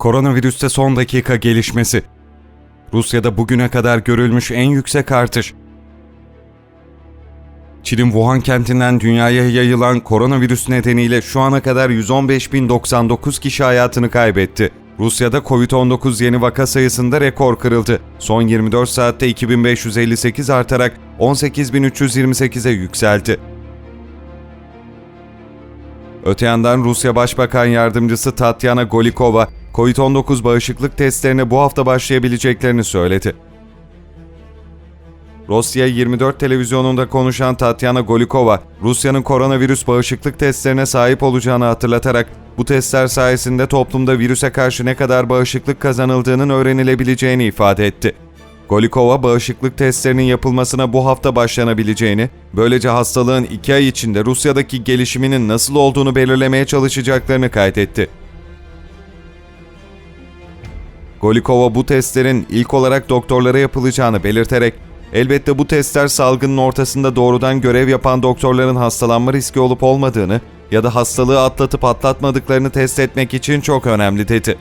Koronavirüste son dakika gelişmesi. Rusya'da bugüne kadar görülmüş en yüksek artış. Çin'in Wuhan kentinden dünyaya yayılan koronavirüs nedeniyle şu ana kadar 115.099 kişi hayatını kaybetti. Rusya'da Covid-19 yeni vaka sayısında rekor kırıldı. Son 24 saatte 2558 artarak 18.328'e yükseldi. Öte yandan Rusya Başbakan Yardımcısı Tatyana Golikova, COVID-19 bağışıklık testlerine bu hafta başlayabileceklerini söyledi. Rusya 24 televizyonunda konuşan Tatyana Golikova, Rusya'nın koronavirüs bağışıklık testlerine sahip olacağını hatırlatarak bu testler sayesinde toplumda virüse karşı ne kadar bağışıklık kazanıldığının öğrenilebileceğini ifade etti. Golikova bağışıklık testlerinin yapılmasına bu hafta başlanabileceğini, böylece hastalığın iki ay içinde Rusya'daki gelişiminin nasıl olduğunu belirlemeye çalışacaklarını kaydetti. Golikova bu testlerin ilk olarak doktorlara yapılacağını belirterek, elbette bu testler salgının ortasında doğrudan görev yapan doktorların hastalanma riski olup olmadığını ya da hastalığı atlatıp atlatmadıklarını test etmek için çok önemli dedi.